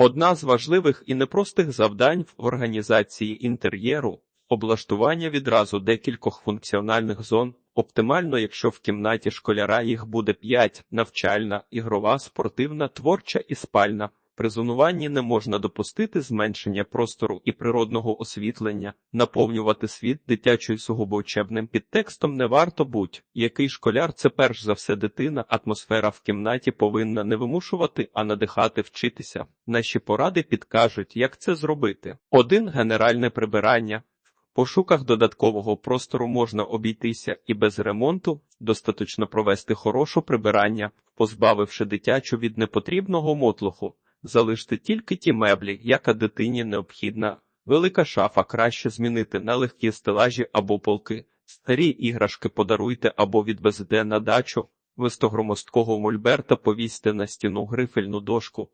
Одна з важливих і непростих завдань в організації інтер'єру облаштування відразу декількох функціональних зон. Оптимально, якщо в кімнаті школяра їх буде 5 – навчальна, ігрова, спортивна, творча і спальна. При зонуванні не можна допустити зменшення простору і природного освітлення, наповнювати світ дитячою сугубо учебним підтекстом не варто будь. Який школяр це перш за все дитина, атмосфера в кімнаті повинна не вимушувати, а надихати вчитися. Наші поради підкажуть, як це зробити. Один генеральне прибирання. Пошуках додаткового простору можна обійтися і без ремонту, достатньо провести хороше прибирання, позбавивши дитячу від непотрібного мотлуху. Залиште тільки ті меблі, яка дитині необхідна. Велика шафа краще змінити на легкі стелажі або полки. Старі іграшки подаруйте або відвезете на дачу. Вистогромосткого мольберта повісьте на стіну грифельну дошку.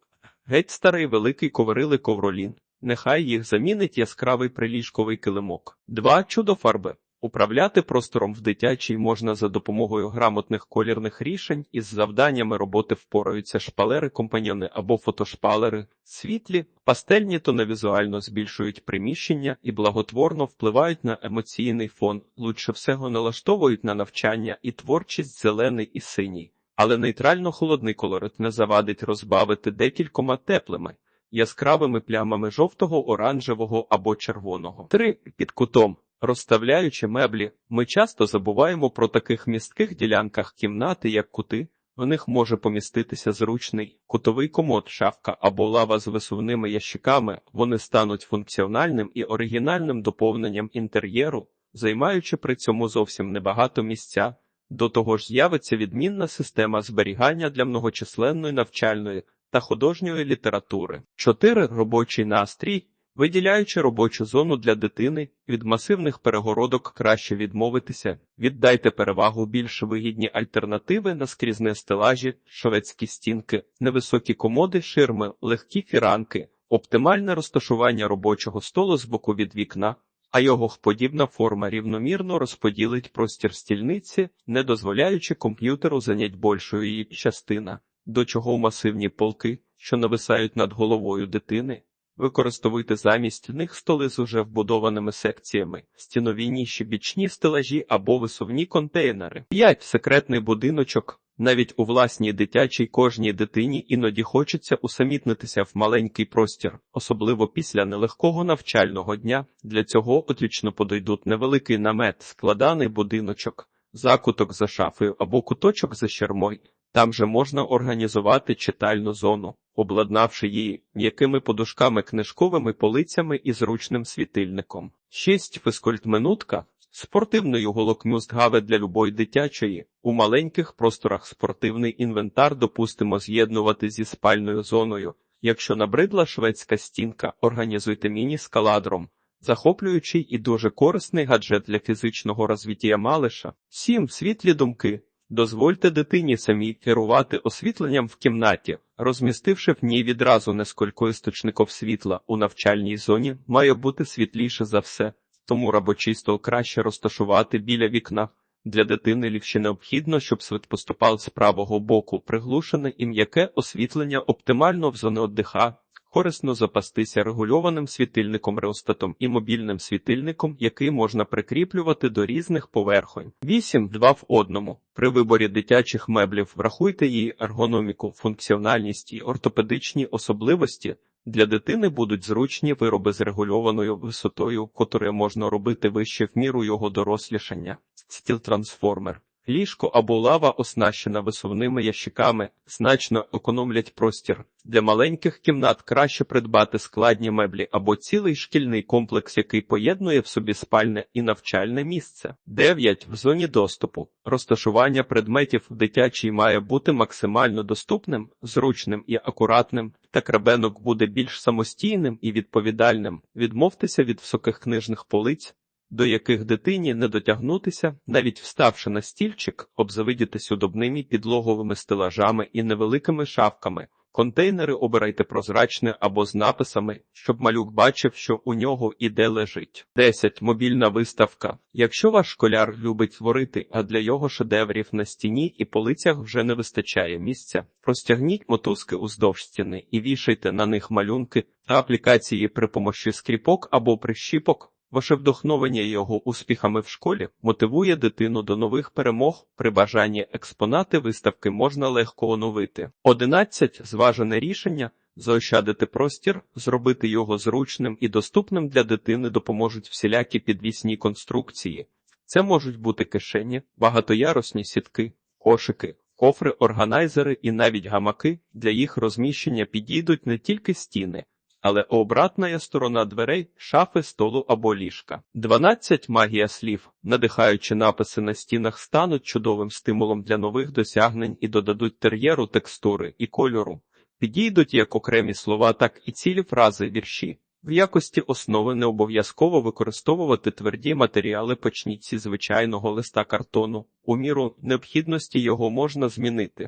Геть старий великий коврили ковролін. Нехай їх замінить яскравий приліжковий килимок. Два чудофарби. Управляти простором в дитячій можна за допомогою грамотних колірних рішень із завданнями роботи впораються шпалери, компаньйони або фотошпалери, світлі, пастельні тони візуально збільшують приміщення і благотворно впливають на емоційний фон. Лучше всього налаштовують на навчання і творчість зелений і синій, але нейтрально холодний колорит не завадить розбавити декількома теплими. Яскравими плямами жовтого, оранжевого або червоного. Три під кутом. Розставляючи меблі, ми часто забуваємо про таких містких ділянках кімнати, як кути. В них може поміститися зручний кутовий комод, шафка або лава з висувними ящиками. Вони стануть функціональним і оригінальним доповненням інтер'єру, займаючи при цьому зовсім небагато місця. До того ж, з'явиться відмінна система зберігання для многочисленної навчальної та художньої літератури. 4. робочий настрій. Виділяючи робочу зону для дитини, від масивних перегородок краще відмовитися, віддайте перевагу більш вигідні альтернативи на скрізне стелажі, шведські стінки, невисокі комоди, ширми, легкі фіранки, оптимальне розташування робочого столу з боку від вікна, а його подібна форма рівномірно розподілить простір стільниці, не дозволяючи комп'ютеру зайнять більшою її частина, до чого масивні полки, що нависають над головою дитини. Використовуйте замість них столи з уже вбудованими секціями, стінові ніші, бічні стелажі або висувні контейнери. 5. секретний будиночок. Навіть у власній дитячій кожній дитині іноді хочеться усамітнитися в маленький простір, особливо після нелегкого навчального дня. Для цього отлічно подойдуть невеликий намет, складаний будиночок, закуток за шафою або куточок за щермой. Там же можна організувати читальну зону, обладнавши її м'якими подушками, книжковими полицями і зручним світильником. 6. фізкультминутка. Спортивною голокмюстгаве для любої дитячої. У маленьких просторах спортивний інвентар допустимо з'єднувати зі спальною зоною. Якщо набридла шведська стінка, організуйте міні-скаладром. Захоплюючий і дуже корисний гаджет для фізичного розвиття малиша. 7. світлі думки. Дозвольте дитині самій керувати освітленням в кімнаті, розмістивши в ній відразу несколько істочників світла у навчальній зоні, має бути світліше за все, тому робочий стол краще розташувати біля вікна. Для дитини ліпше необхідно, щоб світ поступав з правого боку, приглушене і м'яке освітлення оптимально в зони отдиха. Корисно запастися регульованим світильником реостатом і мобільним світильником, який можна прикріплювати до різних поверхонь. 8. Два в одному. При виборі дитячих меблів врахуйте її ергономіку, функціональність і ортопедичні особливості. Для дитини будуть зручні вироби з регульованою висотою, котрі можна робити вище в міру його дорослішання. Стіл-трансформер. Ліжко або лава, оснащена висувними ящиками, значно економлять простір. Для маленьких кімнат краще придбати складні меблі або цілий шкільний комплекс, який поєднує в собі спальне і навчальне місце. 9. В зоні доступу. Розташування предметів в дитячій має бути максимально доступним, зручним і акуратним. Так ребенок буде більш самостійним і відповідальним. Відмовтеся від високих книжних полиць до яких дитині не дотягнутися, навіть вставши на стільчик, обзавидітись удобними підлоговими стелажами і невеликими шафками. Контейнери обирайте прозрачне або з написами, щоб малюк бачив, що у нього і де лежить. 10. Мобільна виставка. Якщо ваш школяр любить творити, а для його шедеврів на стіні і полицях вже не вистачає місця, простягніть мотузки уздовж стіни і вішайте на них малюнки та аплікації при помощі скріпок або прищіпок. Ваше вдохновення його успіхами в школі мотивує дитину до нових перемог. При бажанні експонати виставки можна легко оновити. 11. Зважене рішення. Заощадити простір, зробити його зручним і доступним для дитини допоможуть всілякі підвісні конструкції. Це можуть бути кишені, багатоярусні сітки, кошики, кофри, органайзери і навіть гамаки. Для їх розміщення підійдуть не тільки стіни, але обратна сторона дверей, шафи, столу або ліжка. 12. Магія слів. Надихаючі написи на стінах стануть чудовим стимулом для нових досягнень і додадуть тер'єру текстури і кольору. Підійдуть як окремі слова, так і цілі фрази вірші. В якості основи не обов'язково використовувати тверді матеріали почніть зі звичайного листа картону. У міру необхідності його можна змінити.